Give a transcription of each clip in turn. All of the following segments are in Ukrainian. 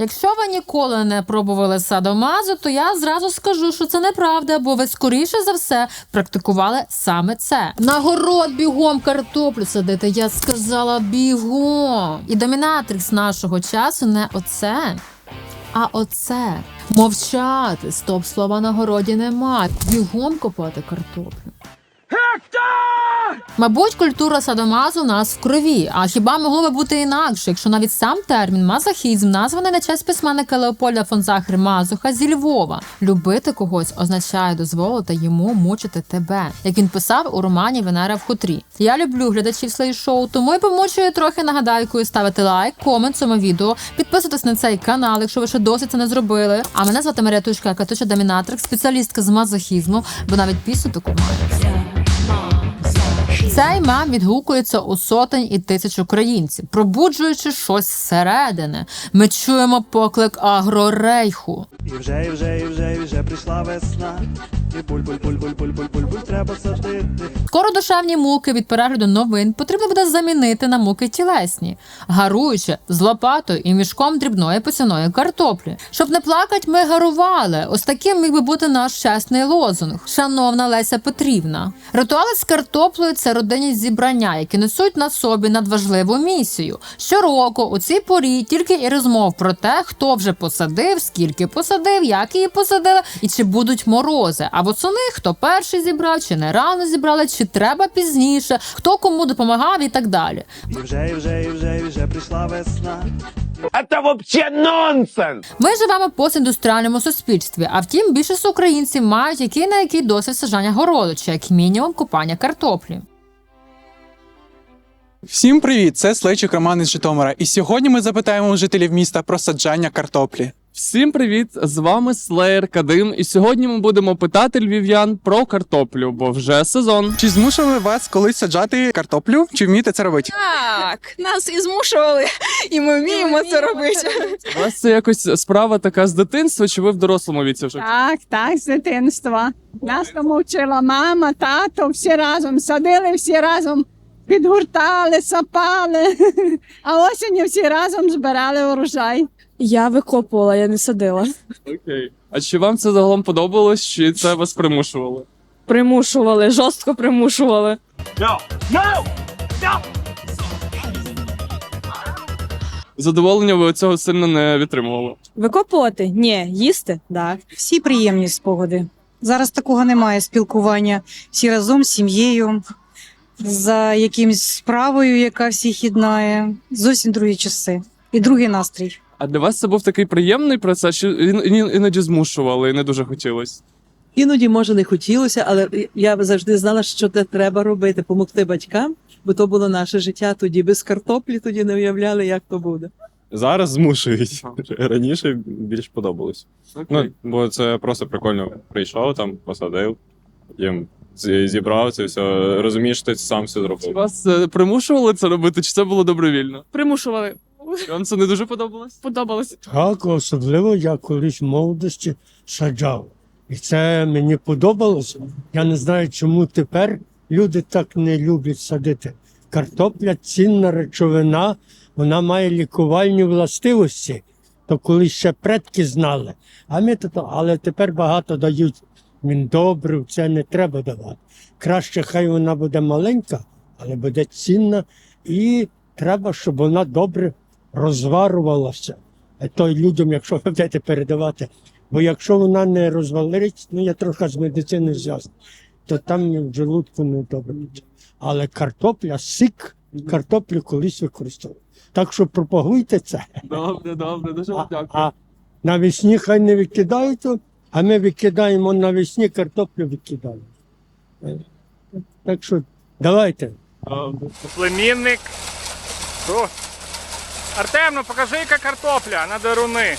Якщо ви ніколи не пробували садомазу, то я зразу скажу, що це неправда, бо ви скоріше за все практикували саме це. На город бігом картоплю садити. Я сказала бігом. І домінатрикс нашого часу не оце. А оце мовчати. Стоп слова на городі нема. Бігом копати картоплю. Мабуть, культура садомазу у нас в крові. А хіба могло би бути інакше, якщо навіть сам термін мазохізм названий на честь письменника Леопольда фон Захри Мазуха зі Львова. Любити когось означає дозволити йому мучити тебе, як він писав у романі Венера в хутрі. Я люблю глядачів слей шоу, тому й помучую трохи нагадайкою ставити лайк, комент цьому відео, підписуйтесь на цей канал, якщо ви ще досі це не зробили. А мене звати Марія Тушка, Катуша Домінатрик, спеціалістка з мазохізму, бо навіть пісню таку маю. Цей мем відгукується у сотень і тисяч українців, пробуджуючи щось зсередини. Ми чуємо поклик агрорейху. І вже, і вже, і вже, і вже прийшла весна. Треба садити. Скоро душевні муки від перегляду новин потрібно буде замінити на муки тілесні, гаруючи з лопатою і мішком дрібної посяної картоплі. Щоб не плакати, ми гарували. Ось таким міг би бути наш чесний лозунг. Шановна Леся Петрівна. Ритуали з картоплею це родинні зібрання, які несуть на собі надважливу місію. Щороку у цій порі тільки і розмов про те, хто вже посадив, скільки посадив, як її посадили, і чи будуть морози. А восени хто перший зібрав, чи не рано зібрали, чи треба пізніше, хто кому допомагав і так далі. І вже, і вже, і вже, і вже прийшла весна. Это вообще нонсенс! Ми живемо в постіндустріальному суспільстві, а втім, більшість українців мають який на який досвід саджання городу, чи як мінімум купання картоплі. Всім привіт! Це Слейчик Роман із Житомира. І сьогодні ми запитаємо у жителів міста про саджання картоплі. Всім привіт! З вами Слеєр Кадим, і сьогодні ми будемо питати львів'ян про картоплю, бо вже сезон. Чи змушували вас колись саджати картоплю? Чи вмієте це робити? Так, нас і змушували, і ми вміємо це робити. У вас це якось справа така з дитинства, чи ви в дорослому віці вже? Так, так, з дитинства. Нас тому вчила мама, тато, всі разом садили, всі разом підгуртали, сапали, а осінню всі разом збирали урожай. Я викопувала, я не садила. Окей. А чи вам це загалом подобалось, чи це вас примушували? Примушували, жорстко примушували. Задоволення ви цього сильно не відтримували. Викопувати? Ні, їсти? Так. всі приємні спогади. Зараз такого немає спілкування всі разом з сім'єю, за якимсь справою, яка всіх єднає. Зовсім другі часи і другий настрій. А для вас це був такий приємний процес, чи ін- ін- іноді змушували і не дуже хотілося? Іноді може не хотілося, але я завжди знала, що це треба робити, допомогти батькам, бо то було наше життя тоді. Без картоплі тоді не уявляли, як то буде. Зараз змушують. Раніше більш подобалось. Ну, бо це просто прикольно. Прийшов там, посадив, їм зібрав це все. Розумієш, що ти сам все зробив. вас е, примушували це робити, чи це було добровільно? Примушували. Вам це не дуже подобалось? Подобалось. Так, особливо я колись в молодості саджав. І це мені подобалося. Я не знаю, чому тепер люди так не люблять садити. Картопля цінна речовина, вона має лікувальні властивості. То колись ще предки знали. А ми то, але тепер багато дають міндобрив, це не треба давати. Краще, хай вона буде маленька, але буде цінна, і треба, щоб вона добре розварувалася. Е, То й людям, якщо ви будете передавати. Бо якщо вона не розвалить, ну я трохи з медицини зв'язаний, то там в желудку не добре. Але картопля, сик, картоплю колись використовували. Так що пропагуйте це. Добре, добре, дуже вам дякую. а навесні хай не викидають, а ми викидаємо навесні картоплю викидаємо. Е, Так що давайте. Племінник. Що? Артем, ну покажи, яка картопля на деруни.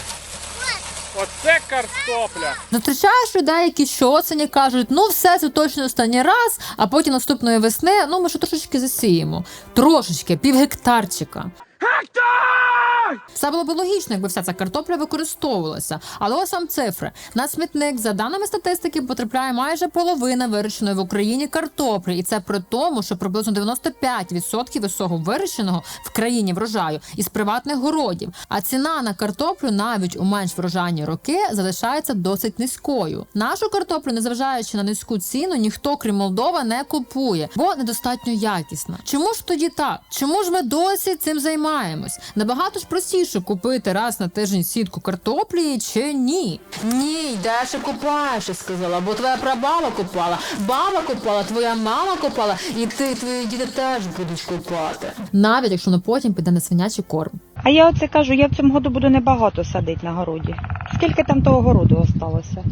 Оце картопля. Зустрічаєш людей, які щоосені кажуть, ну все це точно останній раз, а потім наступної весни, ну ми ще трошечки засіємо. Трошечки, пів гектарчика. Гектар! Все було б логічно, якби вся ця картопля використовувалася. Але ось вам цифри. На смітник, за даними статистики, потрапляє майже половина вирощеної в Україні картоплі, і це при тому, що приблизно 95% усього вирощеного в країні врожаю із приватних городів. А ціна на картоплю навіть у менш врожайні роки залишається досить низькою. Нашу картоплю, незважаючи на низьку ціну, ніхто крім Молдова не купує, бо недостатньо якісна. Чому ж тоді так? Чому ж ми досі цим займаємось? Набагато ж простіше купити раз на тиждень сітку картоплі чи ні? Ні, йдеш і купаєш, я сказала, бо твоя прабаба купала, баба купала, твоя мама купала, і ти, твої діти теж будуть купати. Навіть якщо воно потім піде на свинячий корм. А я оце кажу, я в цьому году буду небагато садити на городі. Скільки там того городу осталося?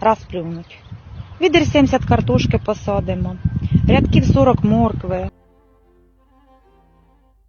Раз плюнуть. Відер 70 картошки посадимо, рядків 40 моркви.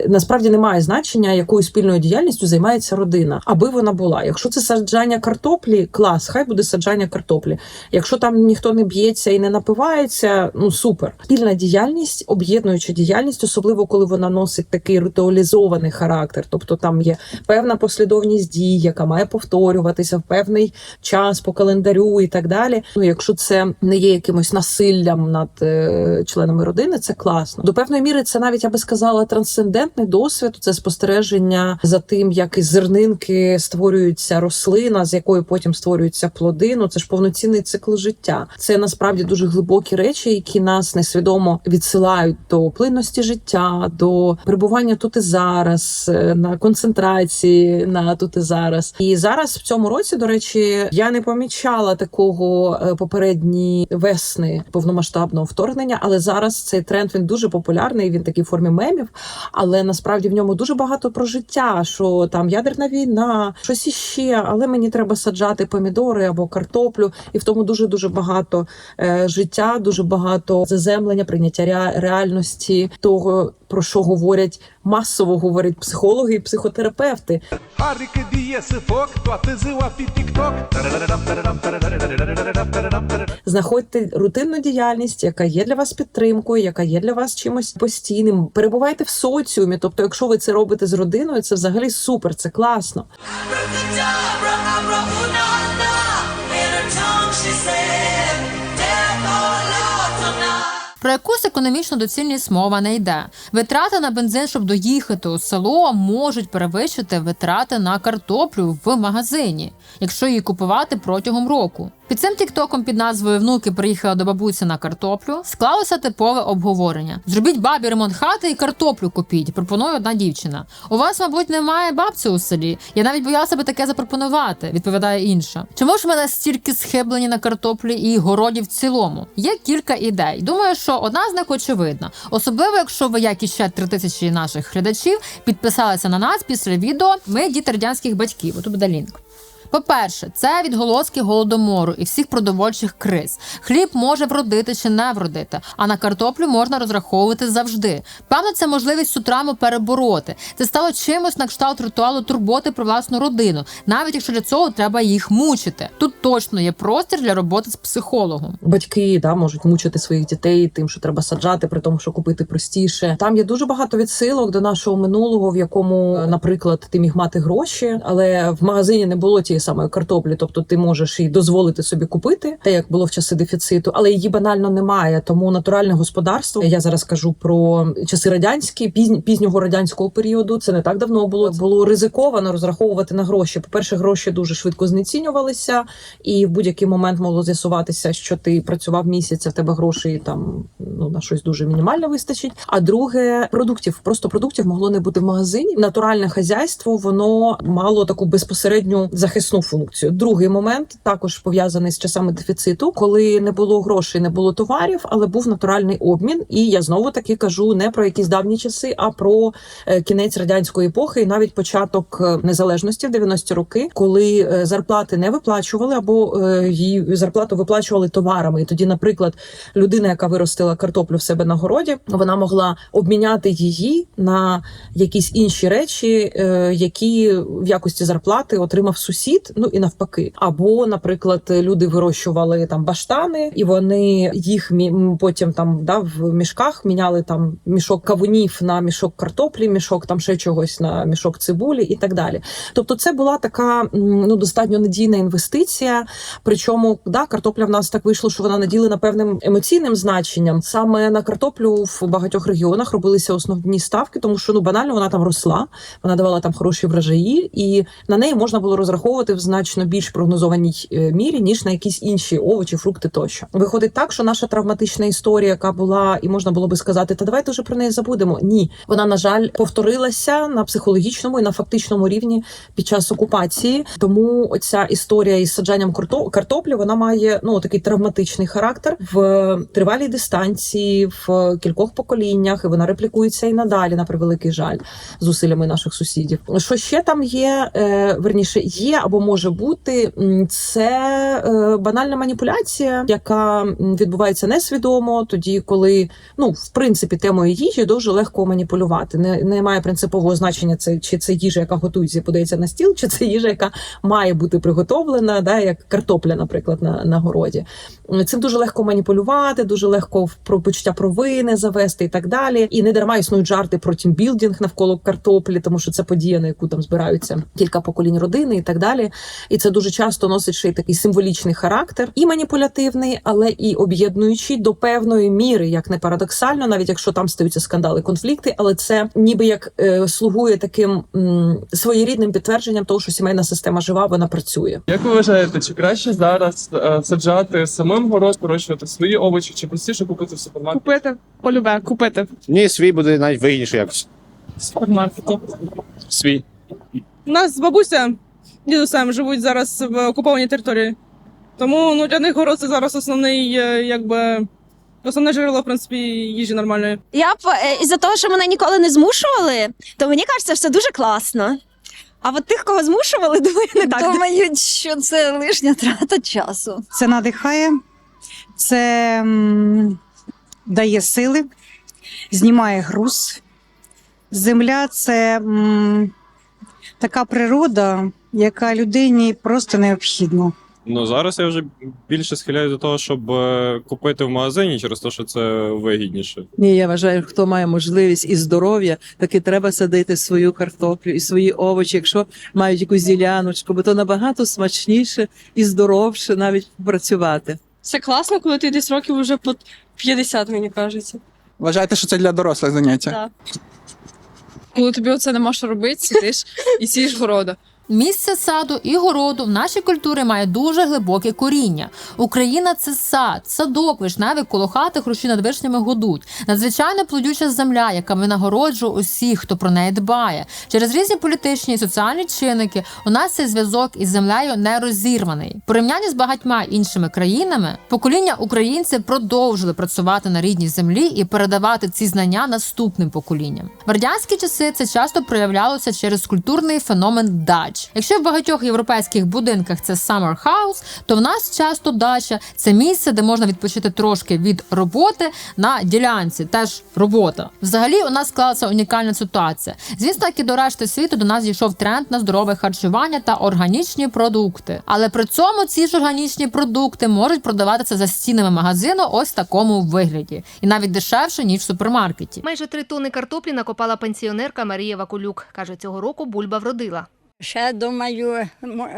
Насправді немає значення, якою спільною діяльністю займається родина, аби вона була. Якщо це саджання картоплі, клас, хай буде саджання картоплі. Якщо там ніхто не б'ється і не напивається, ну супер. Спільна діяльність, об'єднуюча діяльність, особливо коли вона носить такий ритуалізований характер, тобто там є певна послідовність дій, яка має повторюватися в певний час по календарю і так далі. Ну, якщо це не є якимось насиллям над е, членами родини, це класно. До певної міри це навіть я би сказала трансцендентний досвід. Це спостереження за тим, як із зернинки створюється рослина, з якої потім створюються плоди. Ну це ж повноцінний цикл життя. Це насправді дуже глибокі речі, які нас несвідомо відсилають до плинності життя, до перебування тут і зараз, е, на концентрації на тут і зараз. І зараз в цьому році, до речі, я не помічала такого е, попередні весни повномасштабного вторгнення, але зараз цей тренд він дуже популярний. Він такий формі мемів, але насправді в ньому дуже багато про життя. Що там ядерна війна, щось іще, але мені треба саджати помідори або картоплю, і в тому дуже дуже багато е, життя, дуже багато заземлення, прийняття реальності того, про що говорять масово говорять психологи і психотерапевти. Знаходьте рутинну діяльність, яка є для вас підтримкою, яка є для вас чимось постійним. Перебувайте в соціумі. Тобто, якщо ви це робите з родиною, це взагалі супер, це класно. Про якусь економічну доцільність мова не йде. Витрати на бензин, щоб доїхати у село, можуть перевищити витрати на картоплю в магазині, якщо її купувати протягом року. Під цим тіктоком під назвою Внуки приїхали до бабусі на картоплю. Склалося типове обговорення. Зробіть бабі ремонт хати і картоплю купіть. Пропонує одна дівчина. У вас, мабуть, немає бабці у селі. Я навіть боялася би таке запропонувати, відповідає інша. Чому ж ми настільки схиблені на картоплі і городі в цілому? Є кілька ідей. Думаю, що одна з них очевидна, особливо якщо ви, як і ще три тисячі наших глядачів, підписалися на нас після відео Ми діти радянських батьків. Отут буде лінк. По-перше, це відголоски голодомору і всіх продовольчих криз. Хліб може вродити чи не вродити, а на картоплю можна розраховувати завжди. Певно, це можливість сутрами перебороти. Це стало чимось на кшталт ритуалу турботи про власну родину, навіть якщо для цього треба їх мучити. Тут точно є простір для роботи з психологом. Батьки да можуть мучити своїх дітей тим, що треба саджати, при тому, що купити простіше. Там є дуже багато відсилок до нашого минулого, в якому, наприклад, ти міг мати гроші, але в магазині не було тієї самої картоплі. Тобто ти можеш і дозволити собі купити, те як було в часи дефіциту, але її банально немає. Тому натуральне господарство. Я зараз кажу про часи радянські, пізні пізнього радянського періоду. Це не так давно було. Було ризиковано розраховувати на гроші. По перше, гроші дуже швидко знецінювалися, і в будь-який момент могло з'ясуватися, що ти працював місяць, а в тебе грошей там ну на щось дуже мінімально вистачить. А друге, продуктів просто продуктів могло не бути в магазині. Натуральне хазяйство воно мало таку безпосередню захисну функцію. Другий момент також пов'язаний з часами дефіциту, коли не було грошей, не було товарів, але був натуральний обмін. І я знову таки кажу не про якісь давні часи, а про е, кінець радянської епохи, і навіть початок е, незалежності в 90-ті роки, коли е, зарплати не виплачували або її зарплату виплачували товарами. І тоді, наприклад, людина, яка виростила картоплю в себе на городі, вона могла обміняти її на якісь інші речі, які в якості зарплати отримав сусід. Сусід, ну і навпаки. Або, наприклад, люди вирощували там баштани, і вони їх потім там да, в мішках міняли там мішок кавунів на мішок картоплі, мішок там ще чогось на мішок цибулі і так далі. Тобто, це була така ну достатньо надійна інвестиція. Причому да, картопля в нас так вийшло, що вона наділена певним емоційним значенням. Саме на картоплю в багатьох регіонах робилися основні ставки, тому що ну банально вона там росла, вона давала там хороші врожаї, і на неї можна було розраховувати в значно більш прогнозованій е, мірі, ніж на якісь інші овочі, фрукти тощо. Виходить так, що наша травматична історія, яка була, і можна було би сказати, та давайте вже про неї забудемо. Ні, вона на жаль повторилася на психологічному і на фактичному рівні під час окупації. Тому оця історія із саджанням карто- картоплі вона має ну такий травматичний характер в тривалій дистанції, в кількох поколіннях, і вона реплікується і надалі, на превеликий жаль, зусиллями наших сусідів. Що ще там є? Е, верніше, є або може бути це е, банальна маніпуляція, яка відбувається несвідомо, тоді коли ну в принципі темою їжі дуже легко маніпулювати. Не, не має принципового значення це чи це їжа, яка готується і подається на стіл, чи це їжа, яка має бути приготовлена, да, як картопля, наприклад, на, на городі. Цим дуже легко маніпулювати, дуже легко про почуття провини завести і так далі. І не дарма існують жарти про тімбілдинг навколо картоплі, тому що це подія, на яку там збираються кілька поколінь родини і так далі. І це дуже часто носить ще й такий символічний характер, і маніпулятивний, але і об'єднуючий до певної міри, як не парадоксально, навіть якщо там стаються скандали, конфлікти, але це ніби як е, слугує таким м, своєрідним підтвердженням того, що сімейна система жива, вона працює. Як ви вважаєте, чи краще зараз е, саджати самим город, вирощувати свої овочі, чи простіше купити в супермаркеті? Купити, полюбе, купити Ні, свій буде навіть вигідніше якось. в супермаркеті. Свій. У нас бабуся дідусем живуть зараз в окупованій території. Тому ну, для них город це зараз основний, е, якби, основне джерело, в принципі, їжі нормальної. Я б е, із-за того, що мене ніколи не змушували, то мені кажеться, все дуже класно. А от тих, кого змушували, думаю, не так. Думають, що це лишня трата часу. Це надихає, це м, дає сили, знімає груз. Земля це м, така природа, яка людині просто необхідна. Ну зараз я вже більше схиляю до того, щоб е, купити в магазині через те, що це вигідніше. Ні, я вважаю, хто має можливість і здоров'я, таки треба садити свою картоплю і свої овочі, якщо мають якусь діляночку, бо то набагато смачніше і здоровше навіть працювати. Це класно, коли ти десь років вже по 50, мені кажеться. Вважаєте, що це для дорослих заняття? Так. Коли тобі оце нема що робити, сидиш і сієш города. Місце саду і городу в нашій культурі має дуже глибоке коріння. Україна це сад, садок, вишневий коло хати, хрущі над вишнями гудуть. Надзвичайно плодюча земля, яка винагороджує усіх, хто про неї дбає. Через різні політичні і соціальні чинники у нас цей зв'язок із землею не розірваний. В порівнянні з багатьма іншими країнами, покоління українців продовжили працювати на рідній землі і передавати ці знання наступним поколінням. В радянські часи це часто проявлялося через культурний феномен дач. Якщо в багатьох європейських будинках це summer house, то в нас часто дача це місце, де можна відпочити трошки від роботи на ділянці. Теж робота. Взагалі у нас склалася унікальна ситуація. Звісно, як і до решти світу до нас дійшов тренд на здорове харчування та органічні продукти. Але при цьому ці ж органічні продукти можуть продаватися за стінами магазину ось в такому вигляді, і навіть дешевше ніж в супермаркеті. Майже три тони картоплі накопала пенсіонерка Марія Вакулюк. Каже, цього року бульба вродила. Ще думаю,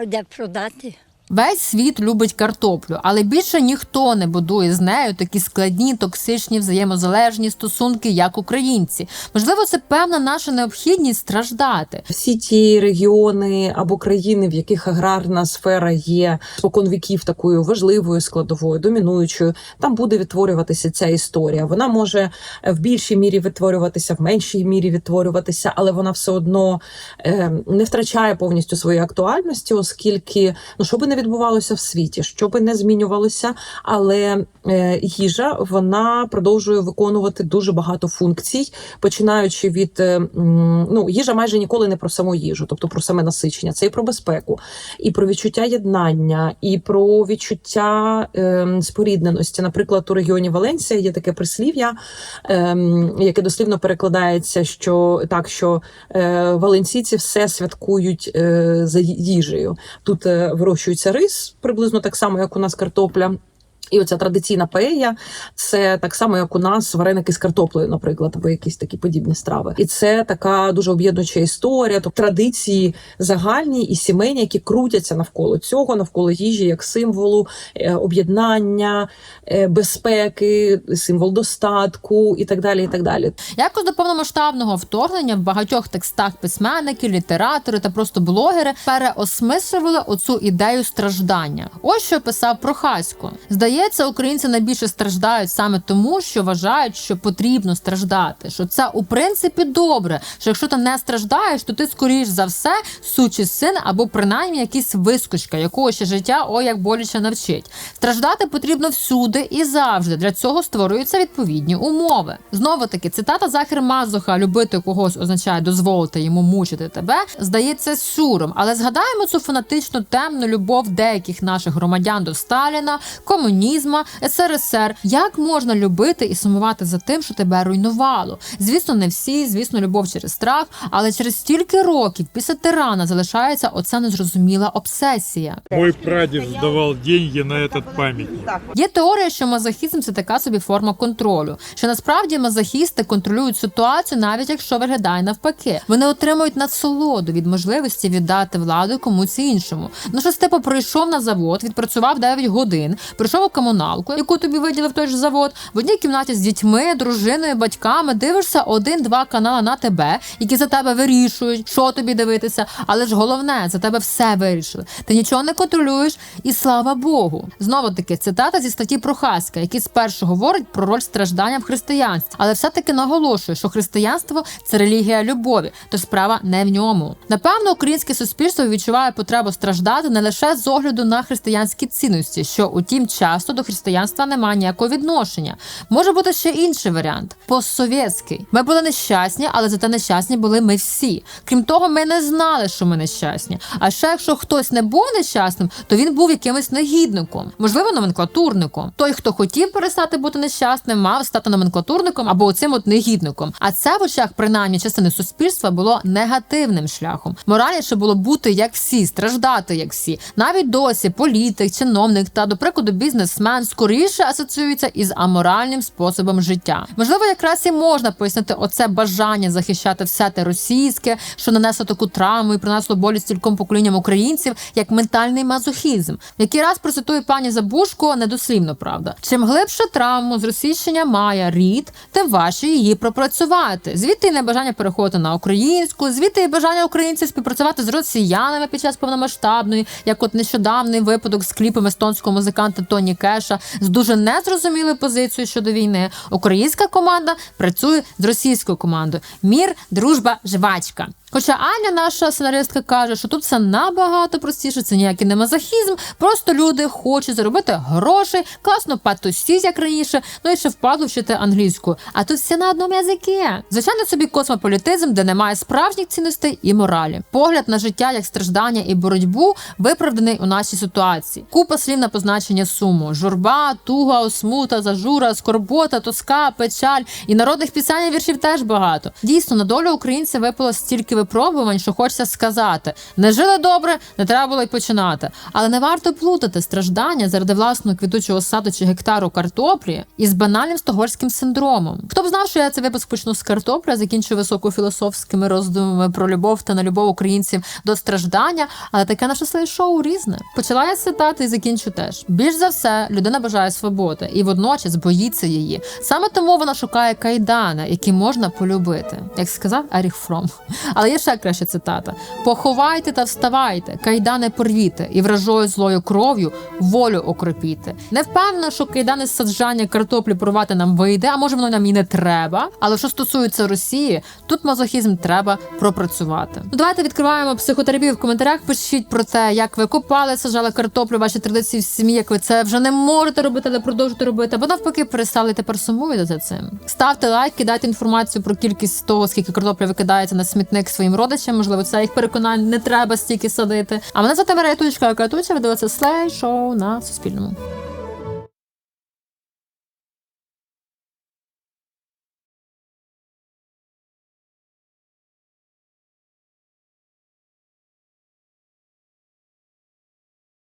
де продати. Весь світ любить картоплю, але більше ніхто не будує з нею такі складні, токсичні, взаємозалежні стосунки, як українці. Можливо, це певна наша необхідність страждати. Всі ті регіони або країни, в яких аграрна сфера є спокон віків такою важливою складовою, домінуючою, там буде відтворюватися ця історія. Вона може е, в більшій мірі відтворюватися, в меншій мірі відтворюватися, але вона все одно е, не втрачає повністю своєї актуальності, оскільки ну що би не не відбувалося в світі, що би не змінювалося, але е, їжа вона продовжує виконувати дуже багато функцій, починаючи від е, ну, їжа майже ніколи не про саму їжу, тобто про саме насичення. Це і про безпеку, і про відчуття єднання, і про відчуття е, спорідненості. Наприклад, у регіоні Валенсія є таке прислів'я, яке дослівно перекладається, що так, що валенсійці все святкують за їжею. Тут вирощується рис, приблизно так само, як у нас картопля. І оця традиційна паея це так само, як у нас вареники з картоплею, наприклад, або якісь такі подібні страви. І це така дуже об'єднуюча історія, тобто традиції загальні і сімейні, які крутяться навколо цього, навколо їжі, як символу е, об'єднання, е, безпеки, символ достатку і так далі. І так далі. Якось до повномасштабного вторгнення в багатьох текстах письменники, літератори та просто блогери переосмислювали оцю ідею страждання. Ось що писав Прохасько. Здається, українці найбільше страждають саме тому, що вважають, що потрібно страждати. Що це у принципі добре. Що якщо ти не страждаєш, то ти скоріш за все сучий син або принаймні якийсь вискочка, якого ще життя ой як боляче навчить. Страждати потрібно всюди і завжди. Для цього створюються відповідні умови. Знову таки, цитата Захер Мазуха любити когось означає дозволити йому мучити тебе. Здається сюром, але згадаємо цю фанатичну темну любов деяких наших громадян до Сталіна, комунізма, СРСР. Як можна любити і сумувати за тим, що тебе руйнувало? Звісно, не всі, звісно, любов через страх, але через стільки років після тирана залишається оця незрозуміла обсесія. Мой прадед сдавал деньги на этот памятник. Є теорія, що мазохізм це така собі форма контролю. Що насправді мазохісти контролюють ситуацію, навіть якщо виглядає навпаки. Вони отримують насолоду від можливості віддати владу комусь іншому. Ну щось типу прийшов на завод, відпрацював 9 годин, прийшов у комуналку, яку тобі виділив той ж завод. В одній кімнаті з дітьми, дружиною, батьками дивишся один-два канали на тебе, які за тебе вирішують, що тобі дивитися. Але ж головне, за тебе все вирішили. Ти нічого не контролюєш, і слава Богу. Знову таки цитата зі статті Прохаська, який спершу говорить про роль страждання в християнстві, але все-таки наголошує, що християнство це релігія любові, то справа не в ньому. Напевно, українське суспільство відчуває потребу страждати не лише з огляду на християнські цінності, що утім часто до християнства немає ніякого відношення. Може бути ще інший варіант постсовєтський. Ми були нещасні, але зате нещасні були ми всі. Крім того, ми не знали, що ми нещасні. А ще якщо хтось не був нещасним, то він був якимось негідником, можливо, номенклатурником. Той, хто хотів перестати бути нещасним, мав стати номенклатурником або оцим от негідником. А це в очах принаймні частини суспільства було негативним шляхом. Моральніше було бути як всі, страждати як всі. Навіть досі політик, чиновник та, до прикладу, бізнесмен скоріше асоціюється із аморальним способом життя. Можливо, якраз і можна пояснити оце бажання захищати все те російське, що нанесло таку травму і принесло болі стільком поколінням українців, як ментальний мазохізм. Який раз процитую пані Забушко недослівно, правда. Чим глибше травму зросійщення має рід, тим важче її пропрацювати. Звідти й небажання переходити на українську, звідти і бажання українців співпрацювати з росіянами під час повномасштабної, як от нещодавний випадок з кліпом естонського музиканта Тоні Кеша з дуже незрозумілою позицією щодо війни. Українська команда працює з російською командою. Мір, дружба, жвачка. Хоча Аня, наша сценаристка, каже, що тут все набагато простіше, це ніякий не мазохізм, просто люди хочуть заробити грошей, класно патусіть, як раніше, ну і ще впадло вчити англійську. А тут всі на одному язикі. Звичайно, собі космополітизм, де немає справжніх цінностей і моралі. Погляд на життя як страждання і боротьбу виправданий у нашій ситуації. Купа слів на позначення суму: журба, туга, осмута, зажура, скорбота, тоска, печаль і народних пісень і віршів теж багато. Дійсно, на долю українця випало стільки випробувань, що хочеться сказати: не жили добре, не треба було й починати. Але не варто плутати страждання заради власного квітучого саду чи гектару картоплі із банальним стогорським синдромом. Хто б знав, що я цей випуск почну з картоплі, а закінчу високофілософськими роздумами про любов та нелюбов українців до страждання, але таке наше слайд-шоу різне. Почала я цитати і закінчу теж. Більш за все, людина бажає свободи і водночас боїться її. Саме тому вона шукає кайдана, які можна полюбити, як сказав Еріх Фром. Але є ще краща цитата: поховайте та вставайте, кайдани порвіте, і вражою злою кров'ю волю окропіте. Не впевнена, що кайдани саджання картоплі порвати нам вийде, а може воно нам і не треба. Але що стосується Росії, тут мазохізм треба пропрацювати. Ну, давайте відкриваємо психотерапію в коментарях. Пишіть про те, як ви копали, сажали картоплю, ваші традиції в сім'ї, як ви це вже не можете робити, але продовжуєте робити, або навпаки перестали тепер сумуєте за цим. Ставте лайк, кидайте інформацію про кількість того, скільки картоплі викидається на смітник своїм родичам. Можливо, це їх переконань не треба стільки садити. А мене звати Марія Тучка Катуча. Ви дивилися слей шоу на Суспільному.